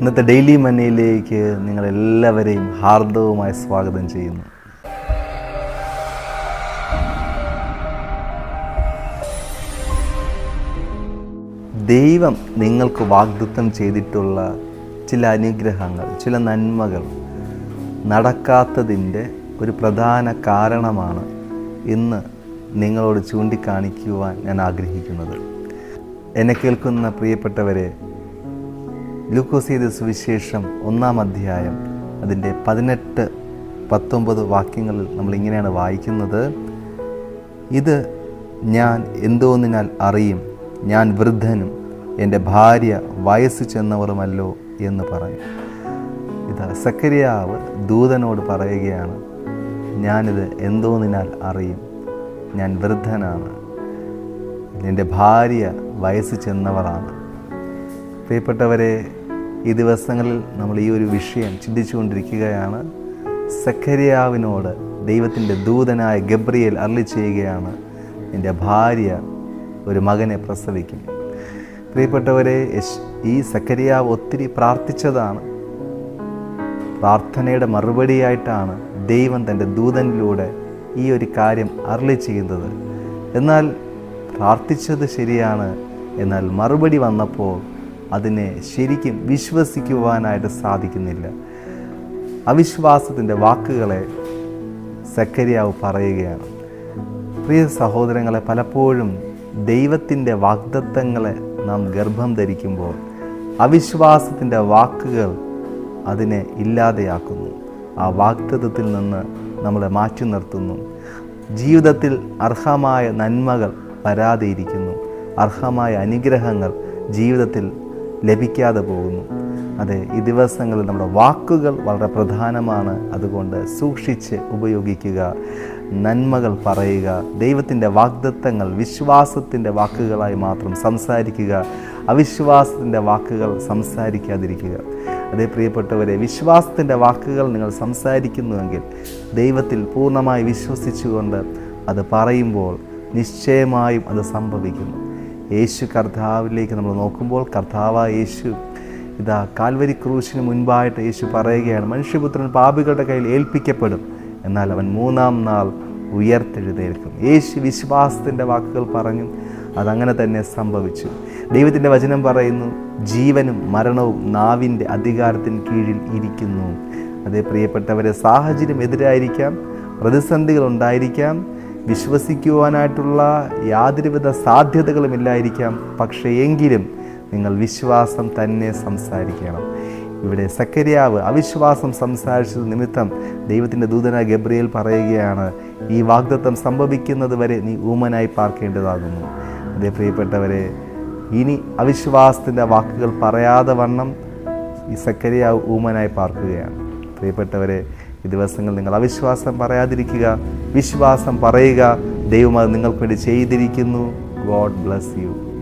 ഇന്നത്തെ ഡെയിലി മന്നയിലേക്ക് നിങ്ങളെല്ലാവരെയും ഹാർദവുമായി സ്വാഗതം ചെയ്യുന്നു. ദൈവം നിങ്ങൾക്ക് വാഗ്ദത്തം ചെയ്തിട്ടുള്ള ചില അനുഗ്രഹങ്ങൾ ചില നന്മകൾ നടക്കാത്തതിന്റെ ഒരു പ്രധാന കാരണമാണ് ഇന്ന് നിങ്ങളോട് ചൂണ്ടിക്കാണിക്കുവാൻ ഞാൻ ആഗ്രഹിക്കുന്നത്. എന്നെ കേൾക്കുന്ന പ്രിയപ്പെട്ടവരെ ലൂക്കോസ് ചെയ്ത സുവിശേഷം ഒന്നാം അധ്യായം അതിന്റെ പതിനെട്ട് പത്തൊമ്പത് വാക്യങ്ങളിൽ നമ്മൾ ഇങ്ങനെയാണ് വായിക്കുന്നത്. ഇത് ഞാൻ എന്തോന്നിനാൽ അറിയും ഞാൻ വൃദ്ധനും എന്റെ ഭാര്യ വയസ്സ് ചെന്നവറുമല്ലോ എന്ന് പറഞ്ഞു ഇതാ സക്കരിയാവ് ദൂതനോട് പറയുകയാണ് ഞാനിത് എന്തോന്നിനാൽ അറിയും ഞാൻ വൃദ്ധനാണ് എന്റെ ഭാര്യ വയസ്സ് ചെന്നവളാണ് പ്രിയപ്പെട്ടവരെ ഈ ദിവസങ്ങളിൽ നമ്മൾ ഈ ഒരു വിഷയം ചിന്തിച്ചുകൊണ്ടിരിക്കുകയാണ്. സക്കരിയാവിനോട് ദൈവത്തിന്റെ ദൂതനായ ഗബ്രിയേൽ അർളി ചെയ്യുകയാണ് എന്റെ ഭാര്യ ഒരു മകനെ പ്രസവിക്കും പ്രിയപ്പെട്ടവരെ ഈ സക്കരിയാവ് ഒത്തിരി പ്രാർത്ഥിച്ചതാണ്. പ്രാർത്ഥനയുടെ മറുപടിയായിട്ടാണ് ദൈവം തന്റെ ദൂതനിലൂടെ ഈ ഒരു കാര്യം അർളി ചെയ്യുന്നത്. എന്നാൽ പ്രാർത്ഥിച്ചത് ശരിയാണ്. എന്നാൽ മറുപടി വന്നപ്പോൾ അതിനെ ശരിക്കും വിശ്വസിക്കുവാനായിട്ട് സാധിക്കുന്നില്ല. അവിശ്വാസത്തിന്റെ വാക്കുകളെ സക്കരിയാവ് പറയുകയാണ്. പ്രിയ സഹോദരങ്ങളെ പലപ്പോഴും ദൈവത്തിന്റെ വാഗ്ദത്തങ്ങളെ നാം ഗർഭം ധരിക്കുമ്പോൾ അവിശ്വാസത്തിന്റെ വാക്കുകൾ അതിനെ ഇല്ലാതെയാക്കുന്നു. ആ വാഗ്ദത്തത്തിൽ നിന്ന് നമ്മളെ മാറ്റി നിർത്തുന്നു. ജീവിതത്തിൽ അർഹമായ നന്മകൾ വരാതെയിരിക്കുന്നു. അർഹമായ അനുഗ്രഹങ്ങൾ ജീവിതത്തിൽ ലഭിക്കാതെ പോകുന്നു. അതെ ഈ ദിവസങ്ങളിൽ നമ്മുടെ വാക്കുകൾ വളരെ പ്രധാനമാണ്. അതുകൊണ്ട് സൂക്ഷിച്ച് ഉപയോഗിക്കുക നന്മകൾ പറയുക ദൈവത്തിന്റെ വാഗ്ദത്തങ്ങൾ വിശ്വാസത്തിന്റെ വാക്കുകളായി മാത്രം സംസാരിക്കുക അവിശ്വാസത്തിന്റെ വാക്കുകൾ സംസാരിക്കാതിരിക്കുക. അതേ പ്രിയപ്പെട്ടവരെ വിശ്വാസത്തിന്റെ വാക്കുകൾ നിങ്ങൾ സംസാരിക്കുന്നുവെങ്കിൽ ദൈവത്തിൽ പൂർണമായി വിശ്വസിച്ചുകൊണ്ട് അത് പറയുമ്പോൾ നിശ്ചയമായും അത് സംഭവിക്കുന്നു. യേശു കർത്താവിലേക്ക് നമ്മൾ നോക്കുമ്പോൾ കർത്താവ യേശു ഇതാ കാൽവരി ക്രൂശിന് മുൻപായിട്ട് യേശു പറയുകയാണ് മനുഷ്യപുത്രൻ പാപികളുടെ കയ്യിൽ ഏൽപ്പിക്കപ്പെടും എന്നാൽ അവൻ മൂന്നാം നാൾ ഉയർത്തെഴുന്നേൽക്കും. യേശു വിശ്വാസത്തിന്റെ വാക്കുകൾ പറഞ്ഞു അതങ്ങനെ തന്നെ സംഭവിച്ചു. ദൈവത്തിന്റെ വചനം പറയുന്നു ജീവനും മരണവും നാവിന്റെ അധികാരത്തിന് കീഴിൽ ഇരിക്കുന്നു. അതേ പ്രിയപ്പെട്ടവരെ സാഹചര്യം എതിരായിരിക്കാം പ്രതിസന്ധികൾ ഉണ്ടായിരിക്കാം വിശ്വസിക്കുവാനായിട്ടുള്ള യാതൊരുവിധ സാധ്യതകളും ഇല്ലായിരിക്കാം. പക്ഷേ എങ്കിലും നിങ്ങൾ വിശ്വാസം തന്നെ സംസാരിക്കണം. ഇവിടെ സക്കരിയാവ് അവിശ്വാസം സംസാരിച്ചത് നിമിത്തം ദൈവത്തിന്റെ ദൂതന ഗബ്രിയേൽ പറയുകയാണ് ഈ വാഗ്ദത്വം സംഭവിക്കുന്നത് വരെ നീ ഊമനായി പാർക്കേണ്ടതാകുന്നു. അതേ പ്രിയപ്പെട്ടവരെ ഇനി അവിശ്വാസത്തിന്റെ വാക്കുകൾ പറയാതെ വണ്ണം ഈ സക്കരിയാവ് ഊമനായി പാർക്കുകയാണ്. പ്രിയപ്പെട്ടവരെ ഈ ദിവസങ്ങൾ നിങ്ങൾ അവിശ്വാസം പറയാതിരിക്കുക വിശ്വാസം പറയുക. ദൈവം അത് നിങ്ങൾക്ക് വേണ്ടി ചെയ്തിരിക്കുന്നു. God bless you